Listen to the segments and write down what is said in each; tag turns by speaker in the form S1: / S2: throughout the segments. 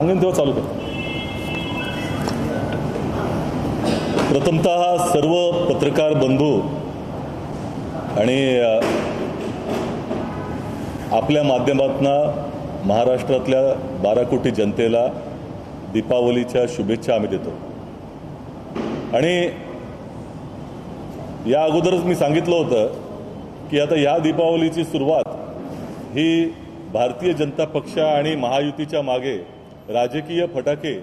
S1: सांगेन तेव्हा चालू करतो प्रथमतः सर्व पत्रकार बंधू आणि आपल्या माध्यमातून महाराष्ट्रातल्या बारा कोटी जनतेला दीपावलीच्या शुभेच्छा आम्ही देतो. आणि या अगोदरच मी सांगितलं होतं की आता या दीपावलीची सुरुवात ही भारतीय जनता पक्ष आणि महायुतीच्या मागे राजकीय फटाके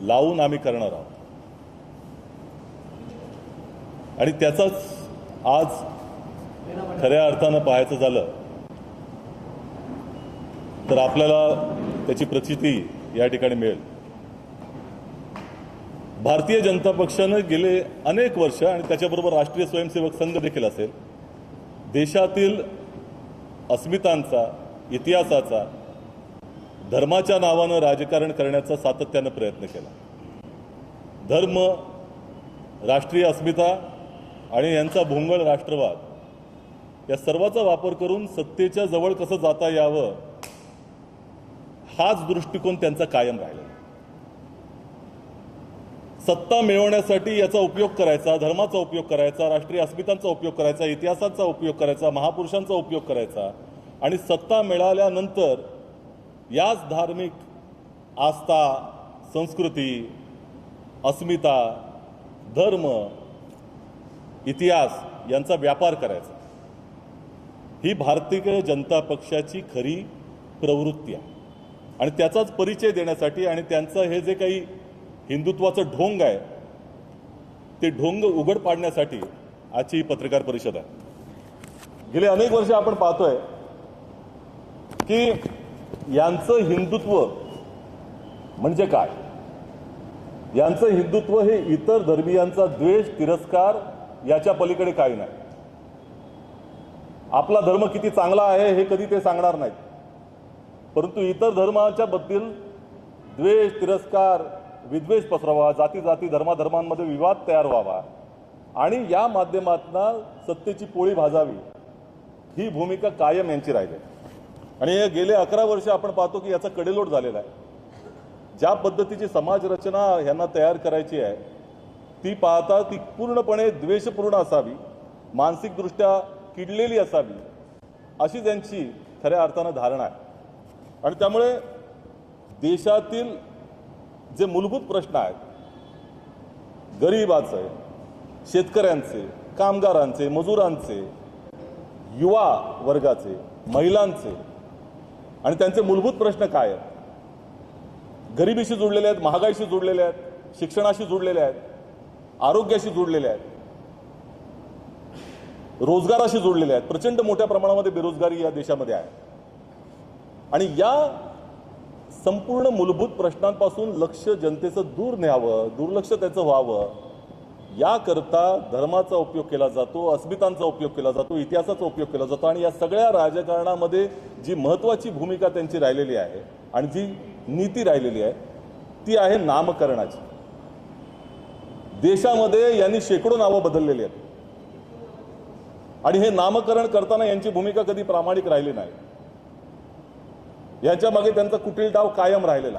S1: लावून आम्ही करणार आहोत. आणि त्याचाच आज खऱ्या अर्थानं पाहायचं झालं तर आपल्याला त्याची प्रचिती या ठिकाणी मिळेल. भारतीय जनता पक्षानं गेले अनेक वर्ष आणि त्याच्याबरोबर राष्ट्रीय स्वयंसेवक संघ देखील असेल देशातील अस्मितांचा इतिहासाचा धर्माच्या नावानं राजकारण करण्याचा सातत्यानं प्रयत्न केला. धर्म राष्ट्रीय अस्मिता आणि यांचा भोंगळ राष्ट्रवाद या सर्वाचा वापर करून सत्तेच्या जवळ कसं जाता यावं हाच दृष्टिकोन त्यांचा कायम राहिला सत्ता मिळवण्यासाठी याचा उपयोग करायचा धर्माचा उपयोग करायचा राष्ट्रीय अस्मितांचा उपयोग करायचा इतिहासाचा उपयोग करायचा महापुरुषांचा उपयोग करायचा आणि सत्ता मिळाल्यानंतर याच धार्मिक आस्था संस्कृती अस्मिता धर्म इतिहास यांचा व्यापार करायचा. ही भारतीय जनता पक्षाची खरी प्रवृत्ती आहे. आणि त्याचाच परिचय देण्यासाठी आणि त्यांचं हे जे काही हिंदुत्वाचं ढोंग आहे ते ढोंग उघड पाडण्यासाठी आजची ही पत्रकार परिषद आहे. गेले अनेक वर्ष आपण पाहतोय की यांचं हिंदुत्व म्हणजे काय? यांचं हिंदुत्व हे इतर धर्मियांचा द्वेष तिरस्कार याच्या पलीकडे काही नाही. आपला धर्म किती चांगला आहे हे कधी ते सांगणार नाहीत. परंतु इतर धर्माच्या बद्दल द्वेष तिरस्कार विद्वेष पसरवा जाती जाती धर्माधर्मांमध्ये विवाद तयार व्हावा आणि या माध्यमातून सत्तेची पोळी भाजावी ही भूमिका कायम यांची राहिली आणि हे गेले अकरा वर्ष आपण पाहतो की याचा कडेलोट झालेला आहे. ज्या पद्धतीची समाज रचना तयार करायची आहे ती पाहता ती पूर्णपणे द्वेषपूर्ण असावी मानसिकदृष्ट्या किडलेली असावी अशी त्यांची खऱ्या अर्थानं धारणा आहे. आणि त्यामुळे देशातील जे मूलभूत प्रश्न आहेत गरिबाचे शेतकऱ्यांचे कामगारांचे मजुरांचे युवा वर्गाचे महिलांचे आणि त्यांचे मूलभूत प्रश्न काय आहेत? गरिबीशी जुडलेले आहेत महागाईशी जुडलेले आहेत शिक्षणाशी जुडलेले आहेत आरोग्याशी जुडलेले आहेत रोजगाराशी जोडलेले आहेत. प्रचंड मोठ्या प्रमाणामध्ये बेरोजगारी या देशामध्ये आहे. आणि या संपूर्ण मूलभूत प्रश्नांपासून लक्ष जनतेचं दूर न्यावं दुर्लक्ष त्याचं व्हावं याकरता धर्माचा उपयोग केला जातो अस्मितांचा उपयोग केला जातो इतिहासाचा उपयोग केला जातो आणि या सगळ्या राजकारणामध्ये जी महत्त्वाची भूमिका त्यांची राहिलेली आहे आणि जी नीती राहिलेली आहे ती आहे नामकरणाची. देशामध्ये यांनी शेकडो नावं बदललेली आहेत. आणि हे नामकरण करताना यांची भूमिका कधी प्रामाणिक राहिली नाही. याच्या मागे त्यांचा कुटील डाव कायम राहिलेला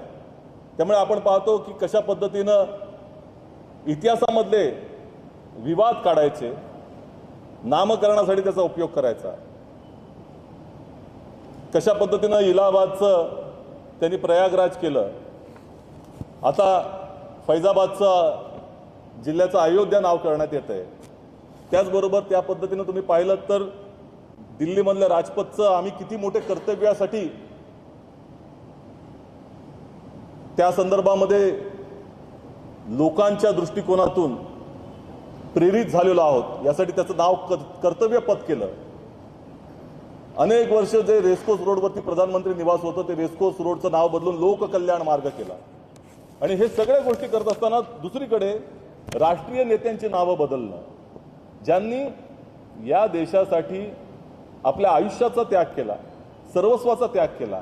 S1: त्यामुळे आपण पाहतो की कशा पद्धतीनं इतिहासामधले विवाद काढायचे नामकरणासाठी त्याचा उपयोग करायचा. कशा पद्धतीनं इलाहाबादचं त्यांनी प्रयागराज केलं? आता फैजाबादचं जिल्ह्याचं अयोध्या नाव करण्यात येत आहे. त्याचबरोबर त्या पद्धतीनं तुम्ही पाहिलं तर दिल्लीमधल्या राजपथचं आम्ही किती मोठे कर्तव्यासाठी त्या संदर्भामध्ये लोकांच्या दृष्टिकोनातून प्रेरित झालेलो आहोत. यासाठी त्याचं नाव कर्तव्य पद केलं. अनेक वर्ष जे रेसकोर्स रोडवरती प्रधानमंत्री निवास होतं ते रेसकोर्स रोडचं नाव बदलून लोककल्याण मार्ग केला. आणि हे सगळ्या गोष्टी करत असताना दुसरीकडे राष्ट्रीय नेत्यांची नावं बदलणं. ज्यांनी या देशासाठी आपल्या आयुष्याचा त्याग केला सर्वस्वाचा त्याग केला.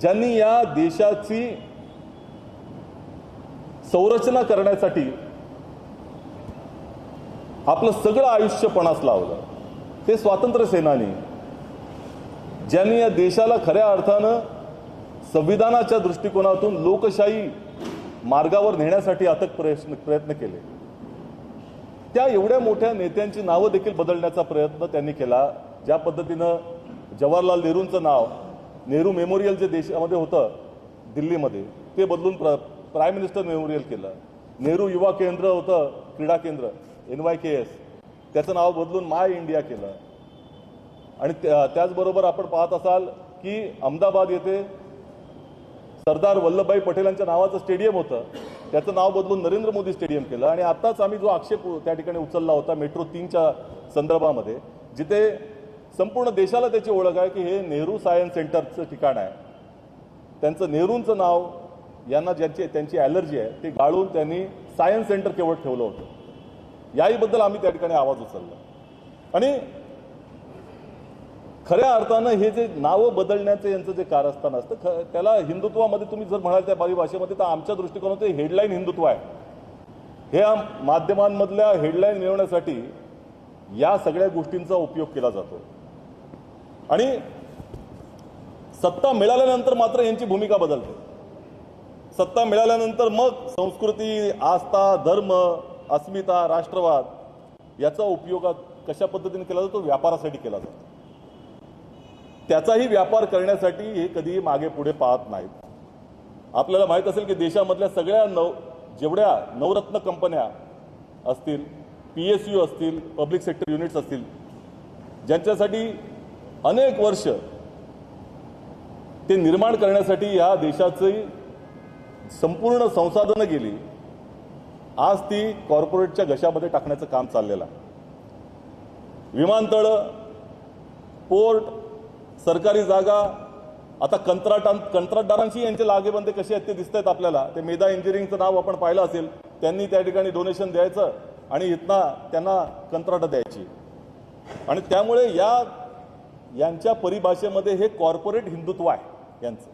S1: ज्यांनी या देशाची संरचना करण्यासाठी आपलं सगळं आयुष्य पणास लावलं. ते स्वातंत्र्य सेनानी ज्यांनी या देशाला खऱ्या अर्थानं संविधानाच्या दृष्टिकोनातून लोकशाही मार्गावर नेण्यासाठी अथक प्रयत्न प्रयत्न केले. त्या एवढ्या मोठ्या नेत्यांची नावं देखील बदलण्याचा प्रयत्न त्यांनी केला. ज्या पद्धतीनं जवाहरलाल नेहरूंचं नाव नेहरू मेमोरियल जे देशामध्ये होतं दिल्लीमध्ये ते बदलून प्र प्राईम मिनिस्टर मेमोरियल केलं. नेहरू युवा केंद्र होतं क्रीडा केंद्र. N Y K S. त्याचं नाव बदलून माय इंडिया केलं. आणि त्या- त्याचबरोबर आपण पाहत असाल की अहमदाबाद येथे सरदार वल्लभभाई पटेलांच्या नावाचं स्टेडियम होतं. त्याचं नाव बदलून नरेंद्र मोदी स्टेडियम केलं. आणि आत्ताच आम्ही जो आक्षेप त्या ठिकाणी उचलला होता मेट्रो तीनच्या संदर्भामध्ये जिथे संपूर्ण देशाला त्याची ओळख आहे की हे नेहरू सायन्स सेंटरचं ठिकाण आहे. त्यांचं नेहरूंचं नाव यांना ज्यांची त्यांची ॲलर्जी आहे ते गाळून त्यांनी सायन्स सेंटर केवळ ठेवलं होतं. याहीबद्दल आम्ही त्या ठिकाणी आवाज उचलला. आणि खऱ्या अर्थानं हे जे नावं बदलण्याचं यांचं जे कारस्थान असतं ख त्याला हिंदुत्वामध्ये तुम्ही जर म्हणाल त्या बावी भाषेमध्ये तर आमच्या दृष्टिकोनात ते हेडलाईन हिंदुत्व आहे. हे माध्यमांमधल्या हेडलाईन मिळवण्यासाठी या सगळ्या गोष्टींचा उपयोग केला जातो. आणि सत्ता मिळाल्यानंतर मात्र यांची भूमिका बदलते. सत्ता मिळाल्यानंतर मग संस्कृती आस्था धर्म अस्मिता राष्ट्रवाद याचा उपयोग कशा पद्धतीने केला जातो? व्यापारासाठी केला जातो. त्याचाही व्यापार करण्यासाठी हे कधीही मागे पुढे पाहत नाहीत. आपल्याला माहीत असेल की देशामधल्या सगळ्या नव जेवढ्या नवरत्न कंपन्या असतील पी एस यू असतील पब्लिक सेक्टर युनिट्स असतील ज्यांच्यासाठी अनेक वर्ष ते निर्माण करण्यासाठी या देशाची संपूर्ण संसाधनं गेली आज ती कॉर्पोरेटच्या घशामध्ये टाकण्याचं काम चाललेलं आहे. विमानतळं पोर्ट सरकारी जागा आता कंत्राटां कंत्राटदारांशी यांचे लागेबंदे कसे आहेत ते दिसत आहेत आपल्याला. ते मेधा इंजिनिअरिंगचं नाव आपण पाहिलं असेल त्यांनी त्या ठिकाणी डोनेशन द्यायचं आणि इथना त्यांना कंत्राटं द्यायची. आणि त्यामुळे या यांच्या परिभाषेमध्ये हे कॉर्पोरेट हिंदुत्व आहे यांचं.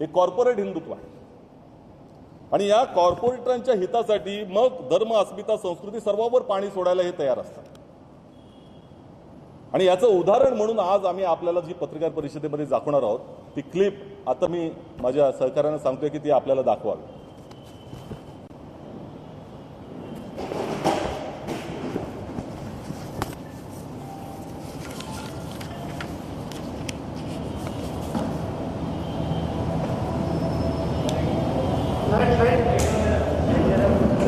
S1: हे कॉर्पोरेट हिंदुत्व आहे. आणि या कॉर्पोरेटरांच्या हितासाठी मग धर्म अस्मिता संस्कृती सर्वांवर पाणी सोडायला हे तयार असतात. आणि याचं उदाहरण म्हणून आज आम्ही आपल्याला जी पत्रकार परिषदेमध्ये दाखवणार आहोत ती क्लिप आता मी माझ्या सहकार्यानं सांगतोय की ती आपल्याला दाखवावी.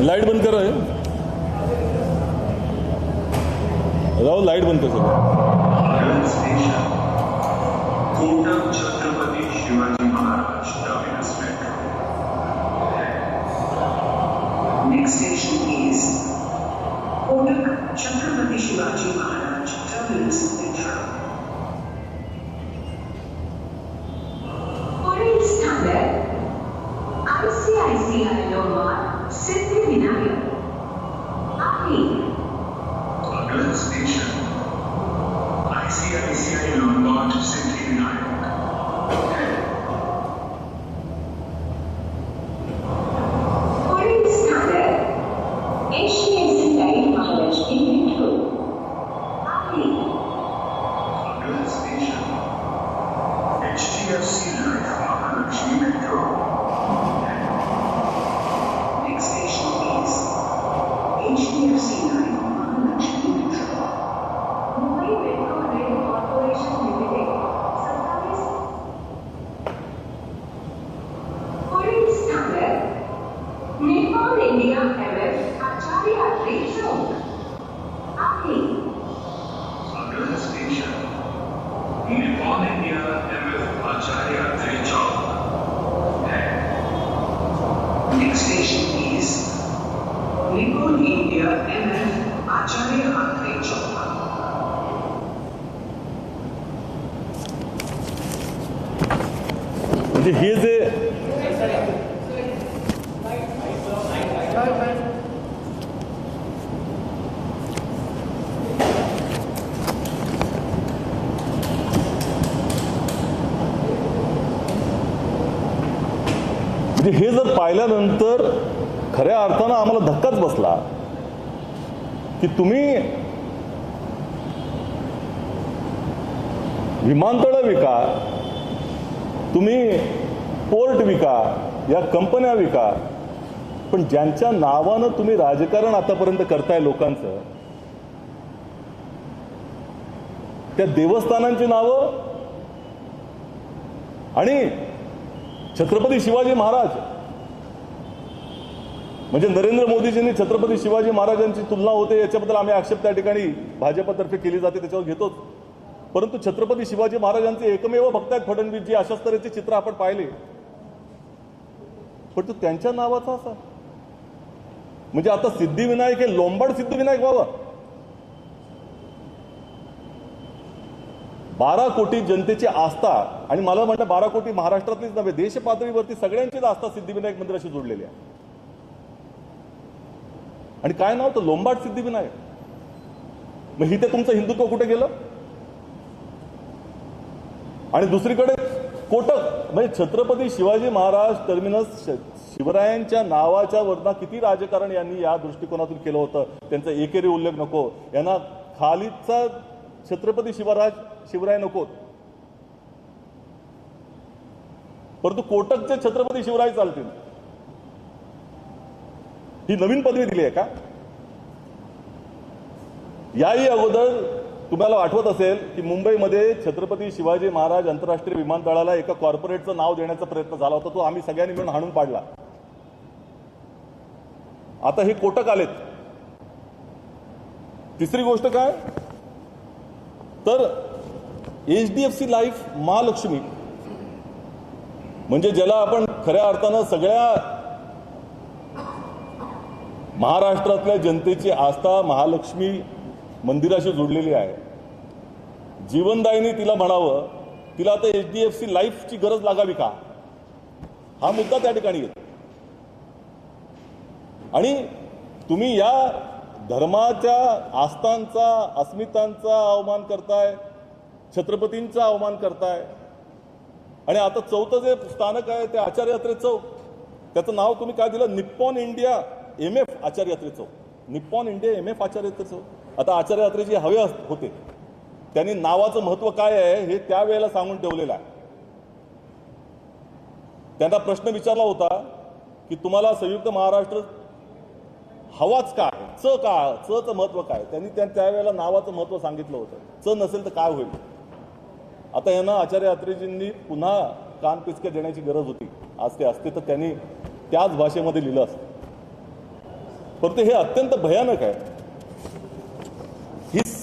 S1: लाइट बंद कर रहे राहुल लाइट बंद कर
S2: सकते
S3: Next station is Kotak Chhatrapati Shivaji Maharaj Terminus.
S1: म्हणजे हे जे हे जर पाहिल्यानंतर खऱ्या अर्थानं आम्हाला धक्काच बसला. की तुम्ही विमानतळ विका तुम्ही पोर्ट विका या कंपन्या विका. पण ज्यांच्या नावानं तुम्ही राजकारण आतापर्यंत करताय लोकांचं त्या देवस्थानांची नावं आणि छत्रपती शिवाजी महाराज. म्हणजे नरेंद्र मोदीजींनी छत्रपती शिवाजी महाराजांची तुलना होते याच्याबद्दल आम्ही आक्षेप त्या ठिकाणी भाजपतर्फे केली जाते त्याच्यावर घेतोच. परंतु छत्रपती शिवाजी महाराजांचे एकमेव भक्त आहेत फडणवीसजी अशाच तऱ्हेचे चित्र आपण पाहिले. पण तो त्यांच्या नावाचा असा. म्हणजे आता सिद्धिविनायक हे लोंबाड सिद्धिविनायक व्हावा. बारा कोटी जनतेची आस्था आणि मला म्हणलं बारा कोटी महाराष्ट्रातलीच नव्हे देश पातळीवरती सगळ्यांचीच आस्था सिद्धिविनायक मंदिराशी जोडलेली आहे. आणि काय नाव तर लोंबाड सिद्धिविनायक. मग इथे तुमचं हिंदुत्व कुठे गेलं? आणि दुसरीकडे कोटक म्हणजे छत्रपती शिवाजी महाराज टर्मिनस शिवरायांच्या नावाच्या वरना किती राजकारण यांनी या दृष्टिकोनातून केलं होतं त्यांचा एकेरी उल्लेख नको. यांना खालीचा छत्रपती शिवराज शिवराय नकोत परंतु कोटकचे छत्रपती शिवराय चालतील. ही नवीन पदवी दिली आहे का? याही अगोदर तुम्हाला आठवत असेल की मुंबईमध्ये छत्रपती शिवाजी महाराज आंतरराष्ट्रीय विमानतळाला एका कॉर्पोरेटचं नाव देण्याचा प्रयत्न झाला होता तो आम्ही सगळ्यांनी मिळून हाणून पाडला. आता हे कोटक आलेत. तिसरी गोष्ट काय? तर H D F C life Mahalakshmi. म्हणजे ज्याला आपण खऱ्या अर्थानं सगळ्या महाराष्ट्रातल्या जनतेची आस्था महालक्ष्मी मंदिराशी जोडलेली आहे. जीवनदायिनी तिला म्हणावं तिला आता एच डी एफ सी लाईफची गरज लागावी का? हा मुद्दा त्या ठिकाणी येतो. आणि तुम्ही या धर्माच्या आस्थांचा अस्मितांचा अवमान करताय छत्रपतींचा अवमान करताय आणि आता चौथं जे स्थानक आहे ते आचार्य यात्रे चौक त्याचं नाव तुम्ही काय दिलं? Nippon India M F Acharya Atre चौक. Nippon India M F Acharya Atre चौक. आता आचार्य यात्रेचे हवे अस- होते. त्यांनी नावाचं महत्त्व काय आहे हे त्यावेळेला सांगून ठेवलेलं आहे. त्यांना प्रश्न विचारला होता की तुम्हाला संयुक्त महाराष्ट्र हवाच काय च का चचं महत्त्व काय त्यांनी त्या त्यावेळेला नावाचं महत्त्व सांगितलं होतं. च नसेल तर काय होईल? आता यांना आचार्य यात्रेजींनी पुन्हा कान देण्याची गरज होती. आज ते असते तर त्यांनी त्याच भाषेमध्ये लिहिलं असतं. परंतु हे अत्यंत भयानक आहे.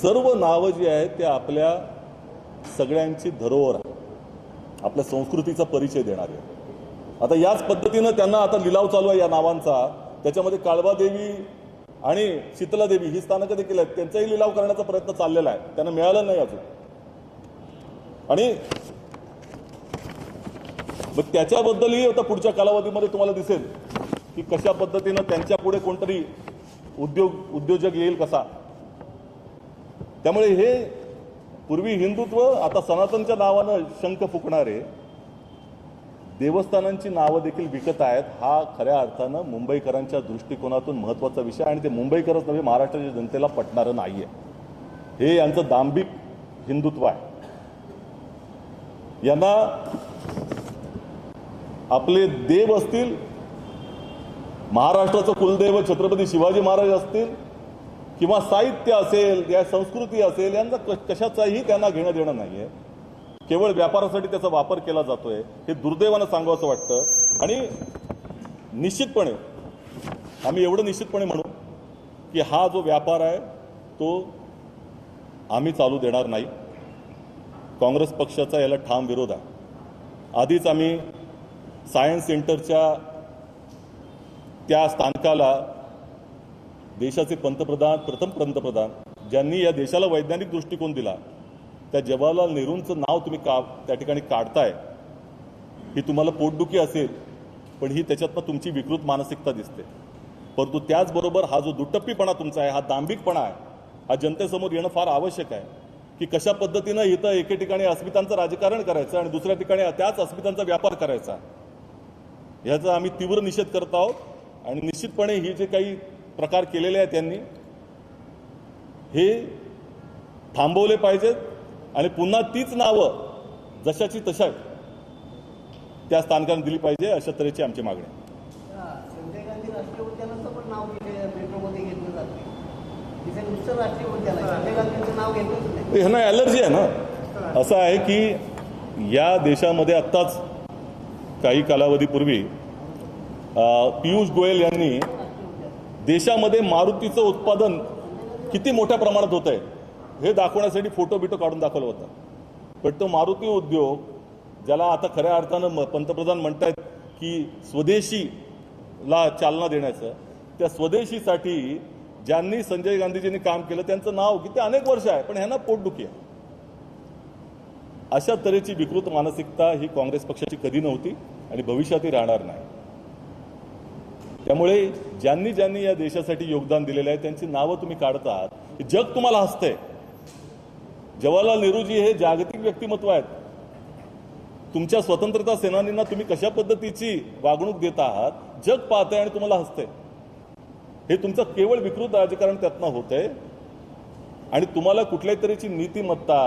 S1: सर्व नावं जी आहेत ते आपल्या सगळ्यांची धरोहर आहे आपल्या संस्कृतीचा परिचय देणारी आहे आता याच पद्धतीनं त्यांना आता लिलाव चालू आहे या नावांचा. त्याच्यामध्ये काळबादेवी आणि शीतलादेवी ही स्थानकं देखील आहेत. त्यांचाही लिलाव करण्याचा प्रयत्न चाललेला आहे. त्यांना मिळालं नाही अजून. आणि मग त्याच्याबद्दलही आता पुढच्या कालावधीमध्ये तुम्हाला दिसेल की कशा पद्धतीनं त्यांच्या पुढे कोणतरी उद्योग उद्योजक येईल कसा? त्यामुळे हे पूर्वी हिंदुत्व आता सनातनच्या नावानं शंख फुकणारे देवस्थानांची नावं देखील विकत आहेत हा खऱ्या अर्थानं मुंबईकरांच्या दृष्टिकोनातून महत्त्वाचा विषय आणि ते मुंबईकरच नव्हे महाराष्ट्राच्या जनतेला पटणारं नाहीये. हे यांचं दांभिक हिंदुत्व आहे. यांना आपले देव असतील महाराष्ट्राचं कुलदैव छत्रपती शिवाजी महाराज असतील किंवा साहित्य असेल या संस्कृती असेल यांचा क- कशाचाही त्यांना घेणं देणं नाहीये. केवळ व्यापारासाठी त्याचा वापर केला जातोय हे दुर्दैवानं सांगावं वाटतं. आणि निश्चितपणे आम्ही एवढं निश्चितपणे म्हणू की हा जो व्यापार आहे तो आम्ही चालू देणार नाही. काँग्रेस पक्षाचा याला ठाम विरोध आहे. आधीच आम्ही सायन्स सेंटरच्या त्या स्थानकाला देशाचे पंतप्रधान प्रथम पंतप्रधान ज्यांनी या देशाला वैज्ञानिक दृष्टिकोन दिला त्या जवाहरलाल नेहरूंचं नाव तुम्ही का त्या ठिकाणी काढताय ही तुम्हाला पोटदुखी असेल पण ही त्याच्यातनं तुमची विकृत मानसिकता दिसते. परंतु त्याचबरोबर हा जो दुटप्पीपणा तुमचा आहे हा दांभिकपणा आहे हा जनतेसमोर येणं फार आवश्यक आहे की कशा पद्धतीनं इथं एके ठिकाणी अस्मितांचं राजकारण करायचं आणि दुसऱ्या ठिकाणी त्याच अस्मितांचा व्यापार करायचा. ह्याचा आम्ही तीव्र निषेध करत आहोत आणि निश्चितपणे ही जे काही प्रकार केलेले आहेत त्यांनी. हे थांबवले पाहिजेत आणि पुन्हा तीच नावं जशाची तशा त्या स्थानकांना दिली पाहिजे अशा तऱ्हेची आमची मागणी ह्यांना ॲलर्जी आहे ना. असं आहे की या देशामध्ये आत्ताच काही कालावधीपूर्वी पियुष गोयल यांनी देशामध्ये मारुतीचं उत्पादन किती मोठ्या प्रमाणात होत आहे हे दाखवण्यासाठी फोटो बिटो काढून दाखवलं होतं. पण तो मारुती उद्योग ज्याला आता खऱ्या अर्थानं म- पंतप्रधान म्हणतायत की स्वदेशीला चालना देण्याचं त्या स्वदेशीसाठी ज्यांनी संजय गांधीजींनी काम केलं त्यांचं नाव किती अनेक वर्ष आहे पण ह्यांना पोटदुखी आहे. अशा तऱ्हेची विकृत मानसिकता ही काँग्रेस पक्षाची कधी नव्हती आणि भविष्यातही राहणार नाही. त्यामुळे ज्यांनी ज्यांनी या देशासाठी योगदान दिलेलं आहे त्यांची नावं तुम्ही काढतात. जग तुम्हाला हसतंय. जवाहरलाल नेहरूजी हे जागतिक व्यक्तिमत्व आहेत. तुमच्या स्वतंत्रता सेनानींना तुम्ही कशा पद्धतीची वागणूक देत आहात जग पाहतंय आणि तुम्हाला हसतंय. हे तुमचं केवळ विकृत राजकारण त्यातनं होतंय. आणि तुम्हाला कुठल्याही तऱ्हेची नीतिमत्ता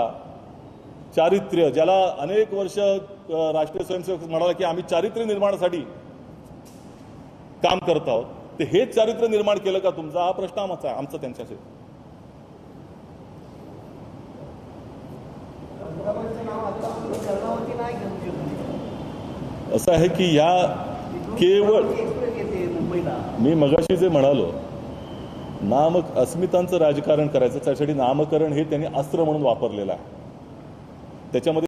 S1: चारित्र्य ज्याला अनेक वर्ष राष्ट्रीय स्वयंसेवक म्हणाला की आम्ही चारित्र्य निर्माणासाठी काम करत आहोत ते हेच चारित्र्य निर्माण केलं का तुमचा हा प्रश्न आमचा आमचा त्यांच्याशी. असं आहे की या केवळ मी मगाशी जे म्हणालो नाम अस्मितांचं राजकारण करायचं त्यासाठी नामकरण हे त्यांनी अस्त्र म्हणून वापरलेलं आहे. त्याच्यामध्ये